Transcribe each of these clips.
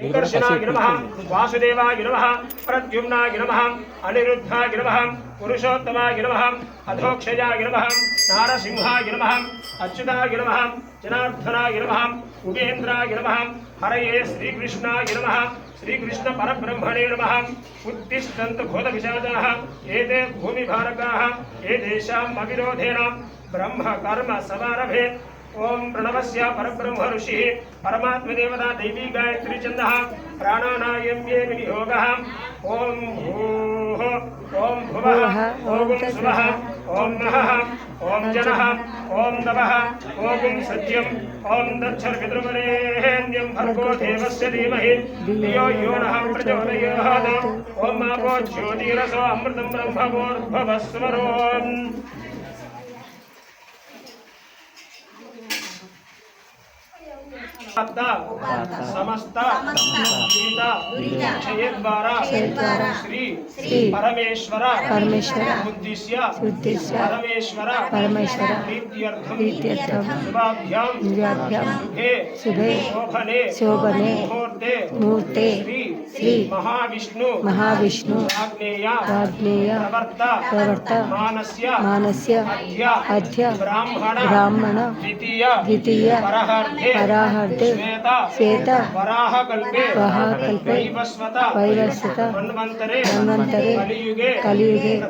शङ्कर्षिणाय नमः वासुदेवाय नमः प्रद्युम्नाय नमः अनिरुद्धाय नमः पुरुषोत्तमाय नमः अधोक्षजाय नमः नारसिंहाय नमः अच्युताय श्रीकृष्णपरब्रह्मणे नमः। उत्तिष्ठन्तु घोदविषादाः एते भूमिभारकाः एतेषाम् अविरोधेन ब्रह्मकर्म समारभे। ओम प्रणवस्य परब्रह्म ऋषि परमात्म देवता दैवी गायत्री चंद प्राणानायं ये विनियोगः। ॐ भूः ॐ भुवः ॐ सुवः ॐ नः ॐ जनः ॐ ओम ॐ ओम दक्षर दक्षर्पितृपरेण्यं भर्गो देवस्य धीमहि। धियो यो नः प्रचोदयात् ओम आपो ज्योतिरसो अमृतं ब्रह्मवोर्भवस्वरोम् हत्ता समस्ता गीता क्षेत्रद्वार श्री परमेश्वर परमेश्वर। उद्देश्य उद्देश्य परमेश्वर परमेश्वर। प्रीत्यर्थम शोभने शोभने। मुहूर्ते। श्री महाविष्णु। महाविष्णु। आग्नेय। प्रवर्ता। मानस्य। मानस्य। अध्य। ब्राह्मण। द्वितीय। द्वितीय। पराहर्ते। श्वेता। वराहकल्पे कलियुगे।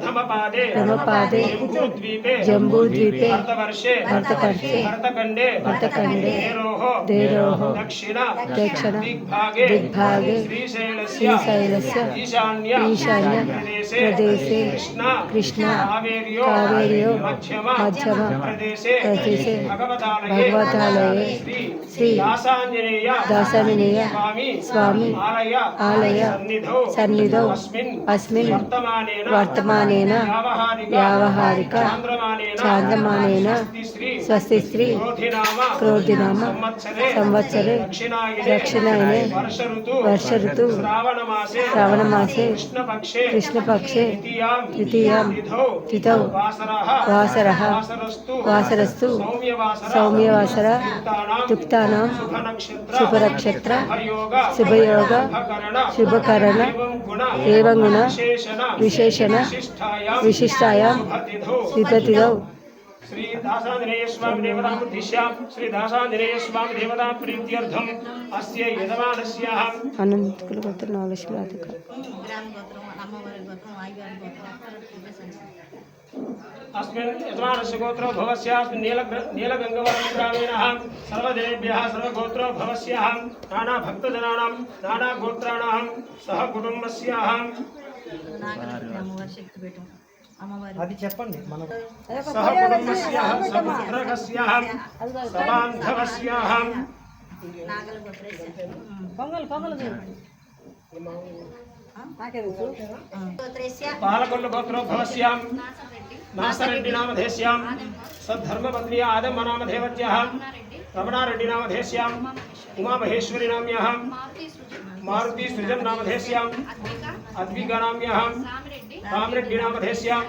प्रथमपादे। जम्बूद्वीपे। जम्बूद्वीपे। भरतवर्षे देरोः दक्षिण। दिग्भागे। श्रीशैलस्य। ईशान्य। प्रदेशे। कृष्णा। कावेर्यो। मध्यम। प्रदेशे। भगवतालये। श्री దాసాంజనేయ స్వామి ఆలయ సన్నిధౌ అస్మిన్ వర్తమానేన వ్యావహారిక చాంద్రమానేన స్వస్తి శ్రీ క్రోధినామ సంవత్సరే దక్షిణాయనే వర్ష ఋతు శ్రావణమాసే కృష్ణపక్షే ద్వితీయాం తిథౌ వాసరః వాసరః వాసరస్తు సౌమ్యవాసర యుక్తానాం శుభనక్షత్ర శుభయోగ శుభకరణ ఏవం గుణ విశేషణ విశిష్టాయాం శ్రీపతిదౌ శ్రీ దాసాంజనేయ స్వామి దేవతాం ఉద్దిశ్యాం శ్రీ దాసాంజనేయ స్వామి దేవతాం ప్రీత్యర్థం. అస్య యజమానస్యాః అనంతకుల గోత్ర నాగలక్ష్మి రాధిక గోత్రం అమ్మవారి గోత్రం ఆయువారి గోత్రం अस्मिन् यजमानस्य गोत्रो भवस्यास्मिन् नील नीलगङ्गवरं ग्रामीणः सर्वजनेभ्यः सर्वगोत्रो भवस्याः नानाभक्तजनानां नानागोत्राणां सह कुटुम्बस्याः నాగలక్ష్మి అమ్మవారి శక్తిపీఠం అమ్మవారి అది చెప్పండి మనం सह कुटुम्बस्याः सपुत्रकस्याः सबान्धवस्याः నాగల గోత్రేశ్వర పొంగల్ పొంగల్ पालकोलुभ्रोभवश्यामसरेड्डिनामधेश्यां सद्धर्मपत्न्या आदम्बनामधेवत्याः रमणारेड्डिनामधेश्याम् उमामहेश्वरिनाम्यः मारुतिसृजं नामधेश्याम् अद्विकानाम्यः रामरेड्डिनामधेश्याम्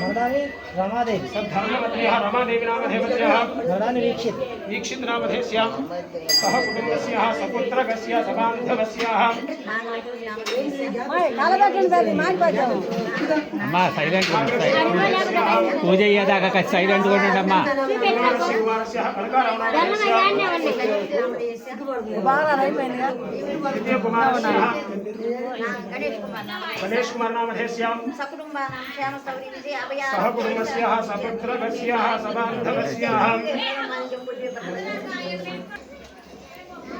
నడాలి రమాదేవి सद्धर्मपत्न्याः रमादेवी नामधेवत्याः నడాలి వీక్షిత్ दीक्षित नामधेस्यां सह कुटुम्बस्याः सपुत्रकस्य सबान्धवस्याः అమ్మా సైలెంట్ పూజ అయ్యేదాకా సైలెంట్ కూడా ఉండమ్మా कुमारस्य कुमारस्याः कनकारनामधेस्यां द्वितीयकुमारस्याः గణేష్ కుమార్ నామ गणेश कुमार नामधेस्यां సకుటుంబానం శ్యామస్తవరి విజయ అభయ सह कुटुम्बस्याः सपुत्रकस्याः सबान्धवस्याः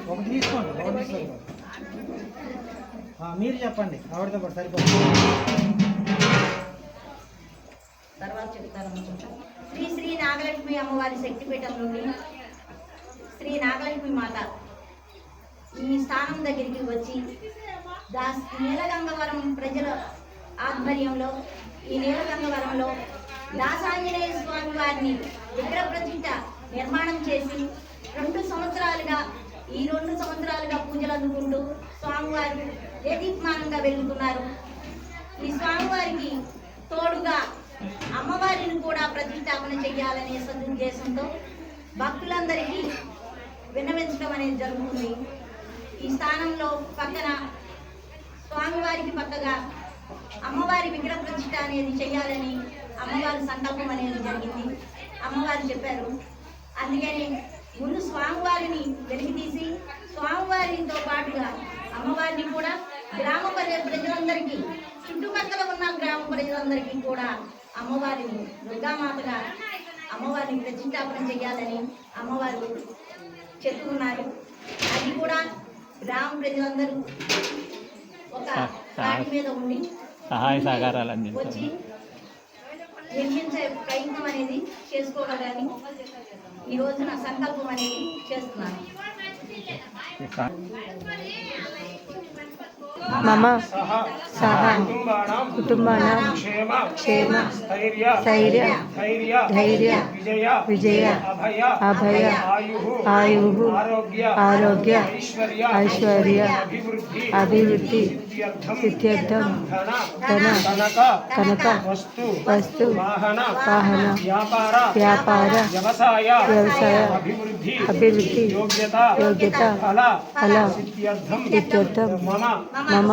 ఒకటి తీసుకోండి ఒకటి తీసుకోండి ఆ, మీరు చెప్పండి ఆవిడతో పాటు సరిపోతుంది తర్వాత చెప్తారు శ్రీ శ్రీ నాగలక్ష్మి అమ్మవారి శక్తిపీఠం నుండి శ్రీ నాగలక్ష్మి మాత ఈ స్థానం దగ్గరికి వచ్చి దా నీలగంగవరం ప్రజల ఆధ్వర్యంలో ఈ నీలకంగవరంలో దాసాంజనేయ స్వామి వారిని విగ్రహ ప్రతిష్ట నిర్మాణం చేసి రెండు సంవత్సరాలుగా ఈ రెండు సంవత్సరాలుగా పూజలు అందుకుంటూ స్వామివారు దేదీప్మానంగా వెలుగుతున్నారు ఈ స్వామివారికి తోడుగా అమ్మవారిని కూడా ప్రతిష్టాపన చేయాలనే సదుద్దేశంతో భక్తులందరికీ విన్నవించడం అనేది జరుగుతుంది. ఈ స్థానంలో పక్కన స్వామివారికి పక్కగా అమ్మవారి విగ్రహ ప్రతిష్ట అనేది చేయాలని అమ్మవారి సంకల్పం అనేది జరిగింది. అమ్మవారు చెప్పారు అందుకని ముందు స్వామివారిని వెలికితీసి స్వామివారితో పాటుగా అమ్మవారిని కూడా గ్రామ ప్రజ ప్రజలందరికీ చుట్టుపక్కల ఉన్న గ్రామ ప్రజలందరికీ కూడా అమ్మవారిని దుర్గామాతగా అమ్మవారిని ప్రతిష్టాపన చేయాలని అమ్మవారు చెప్తున్నారు. అది కూడా గ్రామ ప్రజలందరూ ఒక దాని మీద ఉండి సహాయ సహకారాలు వచ్చి అందించాలి నిర్మించే ప్రయత్నం అనేది చేసుకోవాలని ఈ రోజున సంకల్పం అనేది చేస్తున్నాను. मम। सह। कुटुम्बानां। क्षेम। स्थैर्य धैर्य। विजय। अभय। आयुः। आरोग्य। ऐश्वर्य। अभिवृद्धि। इत्यर्थं धन। कनक। वस्तु। वाहन। व्यापार। व्यवसाय। अभिवृद्धि। योग्यता। फल। इत्यर्थं मम।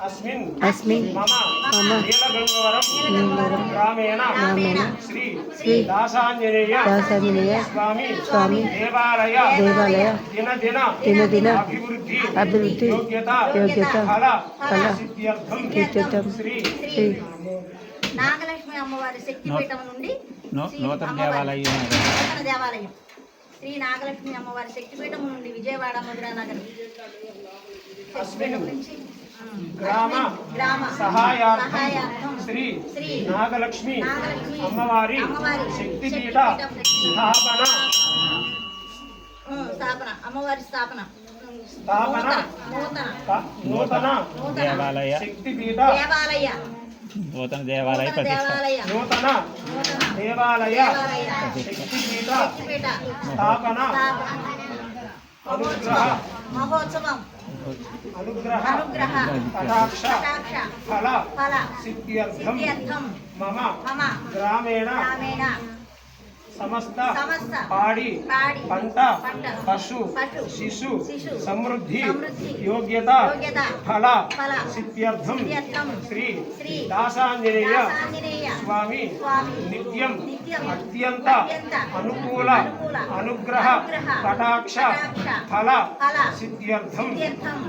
అస్మిన్. అస్మిన్. మమ. గ్రామేణ శ్రీ శ్రీ దాసాంజనేయ. దాసాంజనేయ. స్వామి. స్వామి. దేవాలయ. దేవాలయ. దినదిన. దినదిన. అభివృద్ధి. అభివృద్ధి. యోగ్యత. యోగ్యత. ఫల. ఫల. సిద్ధ్యర్థం. శ్రీ. శ్రీ. నాగలక్ష్మి అమ్మవారి శక్తిపీఠం నుండి నూతన దేవాలయం నూతన దేవాలయం. శ్రీ నాగలక్ష్మి అమ్మవారి శక్తిపీఠం నుండి విజయవాడ నుంచి ఉమ్, గ్రామ సహాయార్థం శ్రీ నాగలక్ష్మి అమ్మవారి శక్తిపీఠ స్థాపన. స్థాపన. అమ్మవారి స్థాపన. స్థాపన. నూతన దేవాలయ. శక్తిపీఠ. దేవాలయ. నూతన దేవాలయ నూతన ప్రతిష్ట. దేవాలయ. నూతన. దేవాలయ. శక్తిపీఠ. స్థాపన. అనుగ్రహ. మహోత్సవం. అనుగ్రహ. కటాక్ష. ఫల. సిద్ధ్యర్థం. మమ. గ్రామేణ. సమస్త సమస్త పాడి పాడి పంట పంట పశు పశు శిశు శిశు సమృద్ధి సమృద్ధి యోగ్యత యోగ్యత ఫల ఫల సిద్ధ్యర్థం సిద్ధ్యర్థం శ్రీ శ్రీ దాసాంజనేయ దాసాంజనేయ స్వామి స్వామి నిత్యం నిత్యం అత్యంత అత్యంత అనుకూల అనుకూల అనుగ్రహ అనుగ్రహ కటాక్ష కటాక్ష ఫల ఫల సిద్ధ్యర్థం సిద్ధ్యర్థం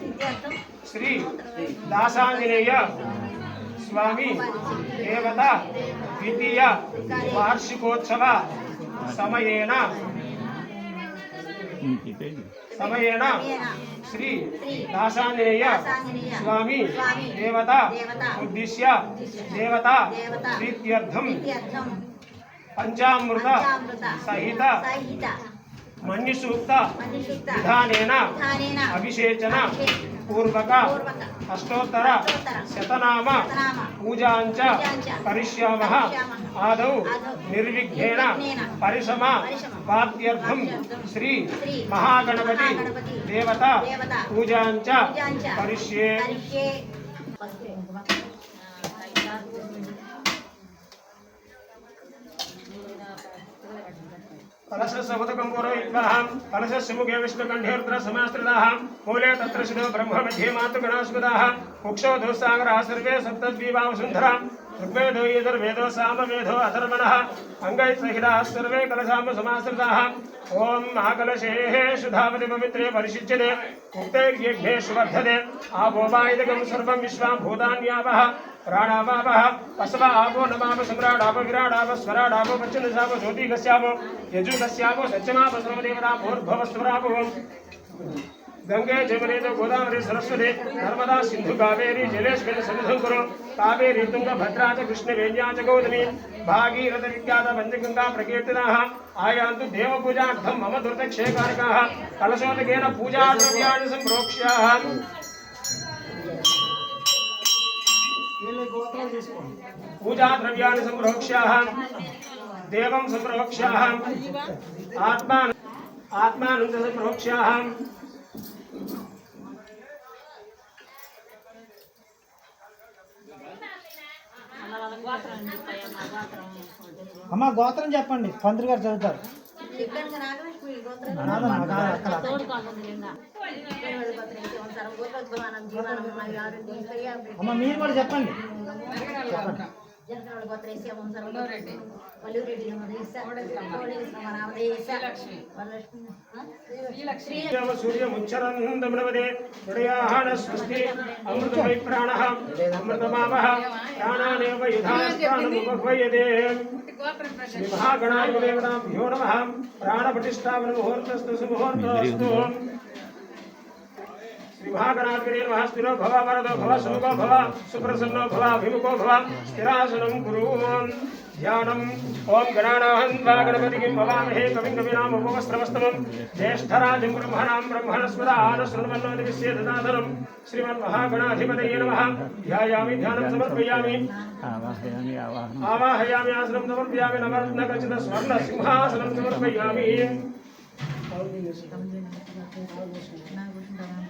సిద్ధ్యర్థం శ్రీ దాసాంజనేయ స్వామి దేవత ద్వితీయ వార్షికోత్సవ సమయేన సమయేన శ్రీ దాసాంజనేయ దాసాంజనేయ స్వామి స్వామి దేవత దేవత ఉద్దిశ్య దేవత దేవత ప్రీత్యర్థం సిద్ధ్యర్థం పంచామృత పంచామృత సహిత मन्युसूक्त विधान अभिषेचन पूर्वक अष्टोतर शतनाम पूजाञ्च करिष्यामः आद निर्विघ्न परसम पाद्यर्थं श्री महागणपति देवता पूजाञ्च करिष्ये। कलशस्वतकङ्कुरो युग्मः कलशस्य मुखे विष्णुकण्ठेरुद्रसमाश्रिताः मूले तत्र शिरो ब्रह्ममध्ये मातृगणास्पदाः उक्षो दुस्सागराः सर्वे सप्तद्वीवा वसुन्धरा ऋग्वेदो यजुर्वेदो सामवेदो अथर्वणः वेदो सहिताः सर्वे कलशाम समाश्रिताः ॐ महाकलशेः शुधावति पवित्रे परिषिच्यते उक्ते सुवर्धते। आपो वायुदकं सर्वं विश्वां भूतान्यावः प्राणावापः पशव आपो नमाप सम्राडाप विराडाप स्वराडाप पश्चिन्दशापो ज्योतिकस्यापो यजुकस्यापो सज्जमाप सर्वदेवतापोर्भवस्वरापो गंगे जमुने तो गोदावरी सरस्वती, नर्मदा सिंधु कावेरी जलेश गज सदसं करो कावेरी तुंग भद्रा च कृष्ण वेद्या च गौतमी भागीरथ विख्यात पंचगंगा प्रकीर्तिनाः, आयान्तु देवपूजार्थं मम दुर्दक्षेकारकाः कलशोदकेन पूजाद्रव्याणि सम्प्रोक्ष्याः। पूजा द्रव्याणि सम्प्रोक्ष्याः, देवं सम्प्रोक्ष्याः, आत्मा आत्मा च सम्प्रोक्ष्याः। అమ్మ గోత్రం చెప్పండి. పంతులు గారు చదువుతారు. అమ్మ మీరు కూడా చెప్పండి. చెప్పండి జనకరాల గోత్రేశ్య ఓం సర్వరెడ్డి వల్లూరెడ్డి నమదేశ నామదేశ వరలక్ష్మి సూర్యముచ్చరందమృవదే హృదయాహన స్వస్తి అమృతమై ప్రాణః. అమృతమావః. ప్రాణానేవ శ్రీ నమః. ముహూర్తస్తు సుముహూర్తస్తు. శ్రీ మహాగణాధిపతి నమః స్థిరో భవ వరదో భవ శోభో భవ సుప్రసన్నో భవ అభిముఖో భవ స్థిరాసనం కురు ధ్యానం ఓం గణానాహం వా గణపతికిం భవామహే కవిం కవినాం ఉపవస్త్రవస్తమం జ్యేష్ఠరాజం బ్రహ్మణాం బ్రహ్మణస్పద ఆనశృణ్వన్నోతి విశ్వేదనాథనం శ్రీమన్మహాగణాధిపతయే నమః ధ్యాయామి ధ్యానం సమర్పయామి ఆవాహయామి ఆవాహనం ఆవాహయామి ఆసనం సమర్పయామి నవరత్నఖచిత స్వర్ణ సింహాసనం సమర్పయామి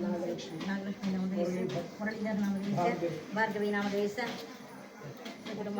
ನಾಗಲಕ್ಷ್ಮಿ ನಾಗಲಕ್ಷ್ಮಿ ನಾಮದೇಶ ಮುರಳೀಧರ್ ನಾಮದೇಶ ಭಾರ್ಗವಿ ನಾಮದೇಶ ಕುಟುಂಬ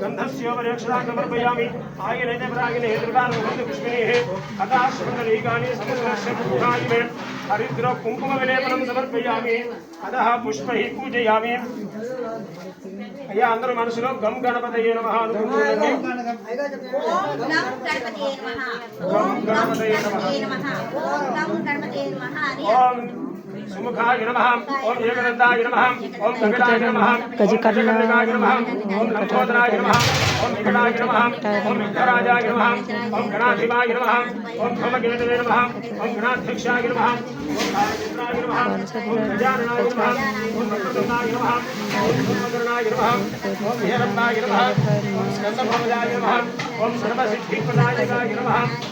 గంధస్యోపరక్షణామర్పయామి ఆయన ప్రాగిన హేతుకానుష్మిని కథాశ్వంగలీకాని సముద్రస్య పూర్ణాని మే హరిద్ర కుంకుమ విలేపనం సమర్పయామి అధ పుష్పై పూజయామి అయ్యా అందరూ మనసులో గం గణపతయే నమ అనుకుంటుండండి గం గణపతయే నమ ఓం ఓం గజకర్ణాయ ఓం గణాధిపాయ ఓం ఓం గణాధ్యక్షాయ ఓం ఓం ఓం ఓం ఓం స్కందభవజాయ ఓం సర్వసిద్ధిప్రదాయకాయ నమః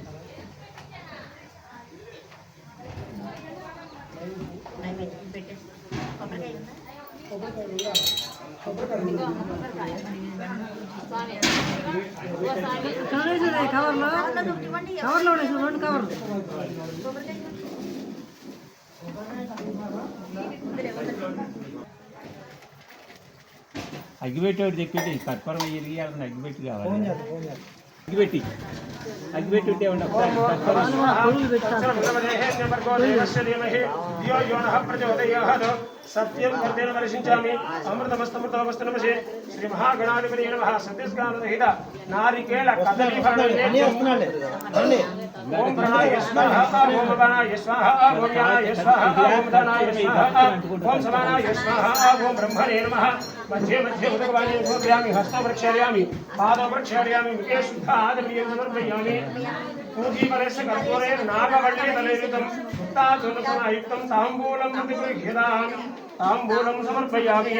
కొబ్బరికాయ ఇవ్వండి. ఉందిలే, ఉందిలే. అగ్గిపెట్టేవాడు తెప్పించి కర్పూరం వెయ్యి అగ్గిపెట్టి ఫోన్ కావాలి చేద్దాం ఫోన్ చేద్దాం అగ్గిపెట్టి అగ్గిపెట్టి ఉంటే ఒకసారి సత్యం వర్ధేన వర్షించామి అమృతమస్తమృతమస్తనమసే శ్రీ మహాగణాధిపతి నమః సత్యస్కానరహిత నారికేళ కదలీ ओम प्रणाय स्वाहा ओम भवानाय स्वाहा भूयानाय स्वाहा ओम धनाय स्वाहा ओम समानाय स्वाहा ओम ब्रह्मणे नमः। मध्ये मध्ये उदकवाणी उपक्रयामि हस्तौ प्रक्षालयामि पादौ प्रक्षालयामि मुखे शुद्धादमीयं समर्पयामि पूजीफलस्य कर्पूरेण नागवल्ले तलेयुतं मुक्ताचूर्णसमायुक्तं ताम्बूलं प्रतिगृह्यतां ताम्बूलं समर्पयामि।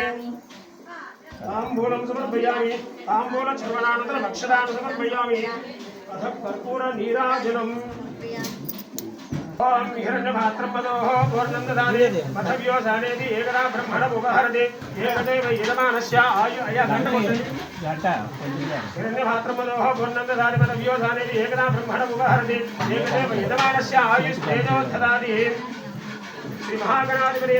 ताम्बूलं समर्पयामि ताम्बूलचर्वणानन्तरभक्षदानं समर्पयामि। अथ कर्पूरनीराजनम् ॐ हिरण्यमात्रपदोः पूर्णं ददाति पृथिव्यो श्री महागणाधिपति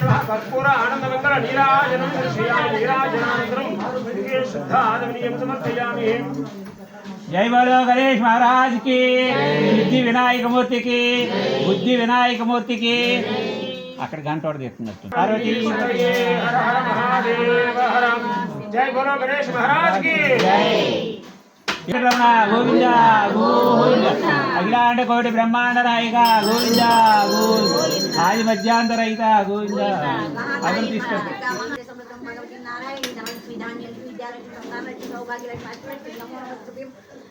शुद्ध आदमी समर्पयामि। జై బలో గణేష్ మహారాజ్కి బుద్ధి వినాయక మూర్తికి బుద్ధి వినాయక మూర్తికి అక్కడ గంట ఒకటి తెస్తున్నట్టు పార్వతీ హర హర మహాదేవ హర జై బోలో గణేష్ మహారాజ్కి రమణ గోవింద గోవింద అఖిలాండ కోటి బ్రహ్మాండ నాయక గోవింద గోవింద ఆది మధ్యాంతరహిత గోవింద అక్కడ తీసుకెళ్తారు సకల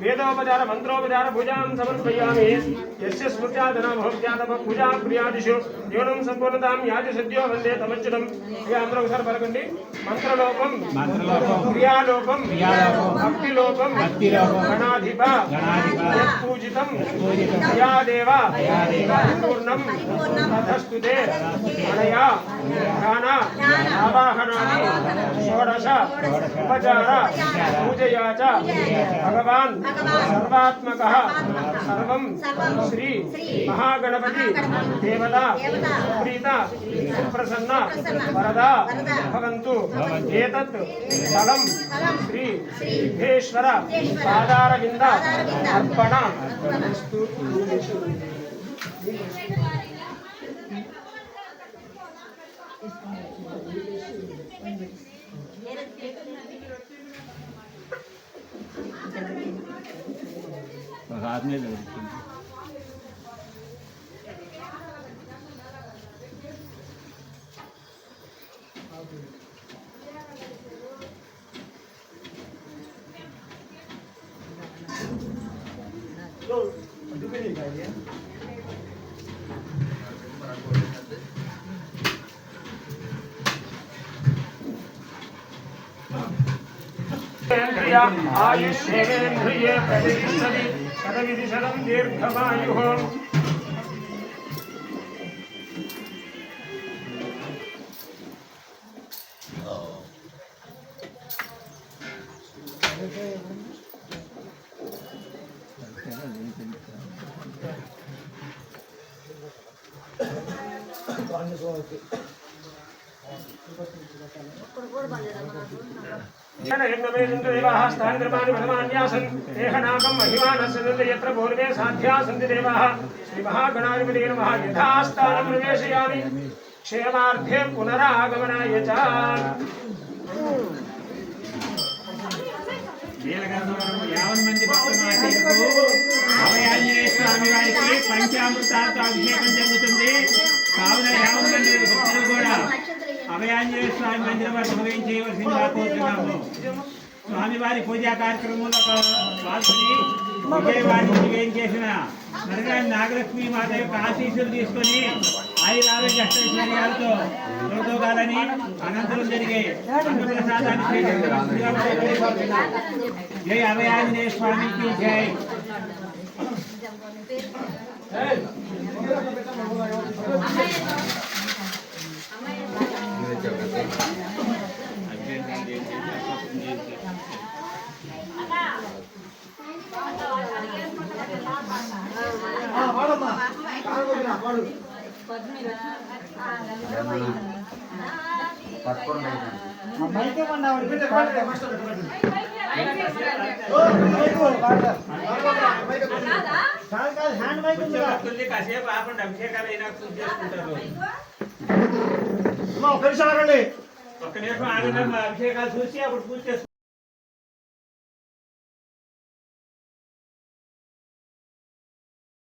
వేదోపచార మంత్రోపచార పూజాం సమర్పయామి యస్య స్మృత్యాదన భోక్త్యాద పూజా ప్రియాదిషు యోనం సంపూర్ణతాం యాది సద్యో వందే తమచ్చడం ఇక అందరూ ఒకసారి పలకండి మంత్రలోపం క్రియాలోపం భక్తిలోపం గణాధిప పూజితం పూజితం దయాదేవ దయాదేవ పూర్ణం తథస్తుతే అనయా ధ్యాన ఆవాహనాన్ని షోడశ ఉపచార పూజయా చ భగవాన్ సర్వాత్మక సర్వం శ్రీ మహాగణపతి దేవత ప్రీత సుప్రసన్న వరద భవంతు ఏతత్ స్థలం శ్రీ సిద్ధేశ్వర పాదారవింద అర్పణ रात में लग रही आयुष्येन्द्रिय सभी शतविधिशतं दीर्घवायुः Thank you. శ్రీమహాగణాధిపతే నమः యథాస్థానం ప్రవేశయామి క్షేమార్థే పునరాగమనాయ చ నీలగంధవరము యావన్ మంది భక్తులకు అభయాంజనేయ స్వామి వారికి పంచామృతాలతో అభిషేకం జరుగుతుంది. కావున యావన్ మంది భక్తులు కూడా అభయాంజనేయ స్వామి మందిరం వరకు ఉదయం చేయవలసిందిగా కోరుతున్నాము స్వామివారి పూజా కార్యక్రమంలో పాల్గొని విజయవాడ నుంచి ఏం చేసిన మరగాని నాగలక్ష్మి మాత యొక్క ఆశీస్సులు తీసుకొని ఆయురారోగ్య అష్టైశ్వర్యాలతో తోడుకోగాలని అనంతరం జరిగే అన్నప్రసాదాన్ని స్వీకరించవలసిందిగా కోరుతున్నాము. జై అభయాంజనేయ స్వామికి జై పద్మిని హ్యాండ్ మైక్ కాసేపు ఆపండి అభిషేకాలు అయినా పూజ చేసుకుంటారు అమ్మ, ఒక నిమిషం ఆగండి ఒక్క నిమిషం ఆగండి అభిషేకాలు చూసి అప్పుడు పూజ చేసుకుంటారు